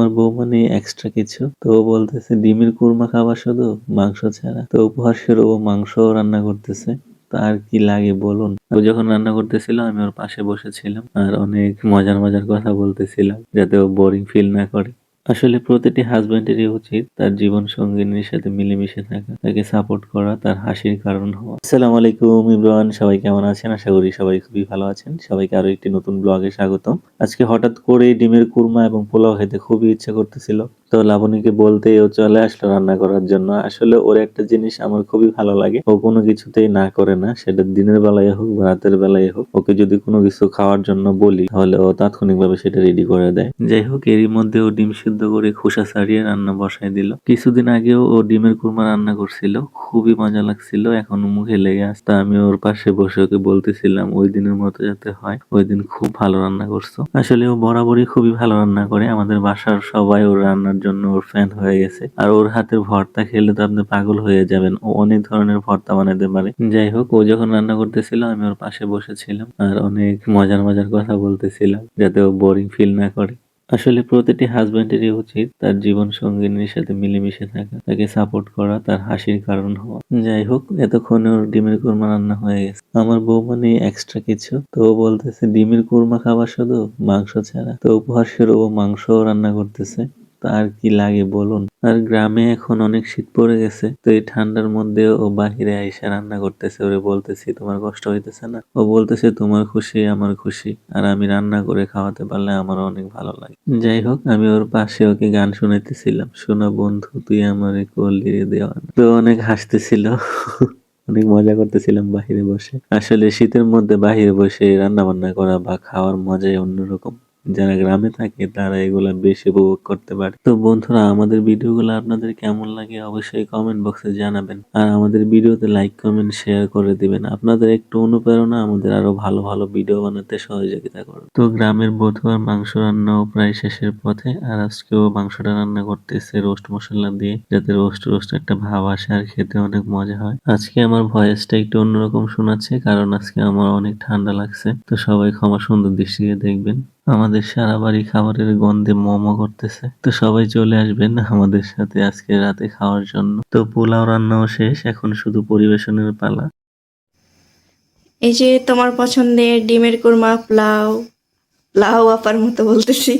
আমার বউ মানে এক্সট্রা কিছু। তো ও বলতেছে, ডিমের কুরমা খাবার শুধু, মাংস ছাড়া। তো উপহার স্বরূপ ও মাংস রান্না করতেছে। আর কি লাগে বলুন? ও যখন রান্না করতেছিল, আমি ওর পাশে বসেছিলাম আর অনেক মজার মজার কথা বলতেছিলাম, যাতে ও বোরিং ফিল না করে। আসলে প্রতিটি হাজব্যান্ডেরই উচিত তার জীবন সঙ্গিনীর সাথে মিলেমিশে থাকা, তাকে সাপোর্ট করা, তার হাসির কারণ হওয়া। আসসালামু আলাইকুম ইমরান, সবাই কেমন আছেন? আশা করি সবাই খুবই ভালো আছেন। সবাইকে আরও একটি নতুন ব্লগে স্বাগতম। আজকে হঠাৎ করে ডিমের কুরমা এবং পোলাও খেতে খুবই ইচ্ছা করতেছিল। তো লাবণীকে বলতেই ও চলে আসলো রান্না করার জন্য। আসলে ওর একটা জিনিস আমার খুবই ভালো লাগে। ও কোনো কিছুতেই না করে না, সেটা দিনের বেলায় হোক বা রাতের বেলায় হোক। ওকে যদি কোনো কিছু খাওয়ার জন্য বলি, তাহলে ও তাৎক্ষণিকভাবে সেটা রেডি করে দেয়। যাই হোক, এরই মধ্যে ও ডিম সিদ্ধ করে খোসা ছাড়িয়ে রান্না বসায় দিল। কিছুদিন আগেও ও ডিমের কুরমা রান্না করছিল। খুবই মজা লাগছিল, এখন মুখে লেগে আসতো আমি ওর পাশে বসে ওকে বলতেছিলাম, ওই দিনের মতো যাতে হয়, ওই দিন খুব ভালো রান্না করছ। আসলে ও বরাবরই খুবই ভালো রান্না করে। আমাদের বাসার সবাই ওর রান্নার জন্য ওর ফ্যান হয়ে গেছে। আর ওর হাতের ভর্তা খেলে তো আপনি পাগল হয়ে যাবেন। ও অনেক ধরনের ভর্তা বানাতে পারে। যাই হোক, ও যখন রান্না করতেছিল, আমি ওর পাশে বসেছিলাম আর অনেক মজার মজার কথা বলতেছিলাম, যাতে ও বোরিং ফিল না করে। আসলে প্রতিটি হাজবেন্ডেরই উচিত তার জীবন সঙ্গিনীর সাথে মিলেমিশে থাকা, তাকে সাপোর্ট করা, তার হাসির কারণ হওয়া। যাই হোক, এতক্ষণে ওর ডিমের কুরমা রান্না হয়ে গেছে। আমার বউ মানে এক্সট্রা কিছু। তো ও বলতেছে, ডিমের কুরমা খাবার শুধু মাংস ছাড়া। তো উপহার স্বরূপ মাংস রান্না করতেছে। আর কি লাগে বলুন? আর গ্রামে এখন অনেক শীত পড়ে গেছে, তো এই ঠান্ডার মধ্যে ও বাহিরে আইসা রান্না করতেছে। ওরে বলতেছি, তোমার কষ্ট হইতেছে না? ও বলতেছে, তোমার খুশি, আমার খুশি। আর আমি রান্না করে খাওয়াতে পারলে আমার অনেক ভালো লাগে। যাই হোক, আমি ওর পাশে ওকে গান শুনাইতেছিলাম। শোনা বন্ধু, তুই আমার কলি দেওয়া তো অনেক হাসতেছিল। অনেক মজা করতেছিলাম বাহিরে বসে। আসলে শীতের মধ্যে বাহিরে বসে রান্না বান্না করা বা খাওয়ার মজাই অন্যরকম। যারা গ্রামে থাকে, তারা এগুলা বেশি উপভোগ করতে পারে। তো বন্ধুরা, আমাদের ভিডিওগুলো আপনাদের কেমন লাগে অবশ্যই কমেন্ট বক্সে জানাবেন। আর আমাদের ভিডিওতে লাইক কমেন্ট শেয়ার করে দিবেন। আপনাদের একটু অনুপ্রেরণা আমাদের আরও ভালো ভালো ভিডিও বানাতে সহযোগিতা করবে। তো গ্রামের বধুয়ার মাংস রান্নাও প্রায় শেষের পথে। আর আজকেও মাংসটা রান্না করতেছে রোস্ট মশলা দিয়ে, যাতে রোস্ট রোস্ট একটা ভাব আসে আর খেতে অনেক মজা হয়। আজকে আমার ভয়েসটা একটু অন্যরকম শোনাচ্ছে, কারণ আজকে আমার অনেক ঠান্ডা লাগছে। তো সবাই ক্ষমা সুন্দর দৃষ্টিতে দেখবেন। আমাদের সারা বাড়ি খাবারের গন্ধে মোমো করতেছে। তো সবাই চলে আসবেন আমাদের সাথে আজকে রাতে খাওয়ার জন্য। তো পোলাও রান্নাও শেষ, এখন শুধু পরিবেশনের পালা। এই যে তোমার পছন্দের ডিমের কুরমা, পোলাও পোলাও আপার মতো বলতেছি।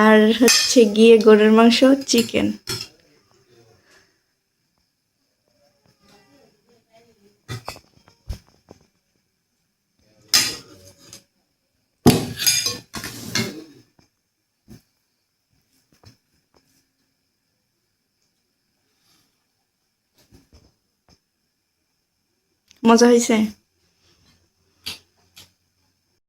আর হচ্ছে গিয়ে গরুর মাংস, চিকেন। মজা হয়েছে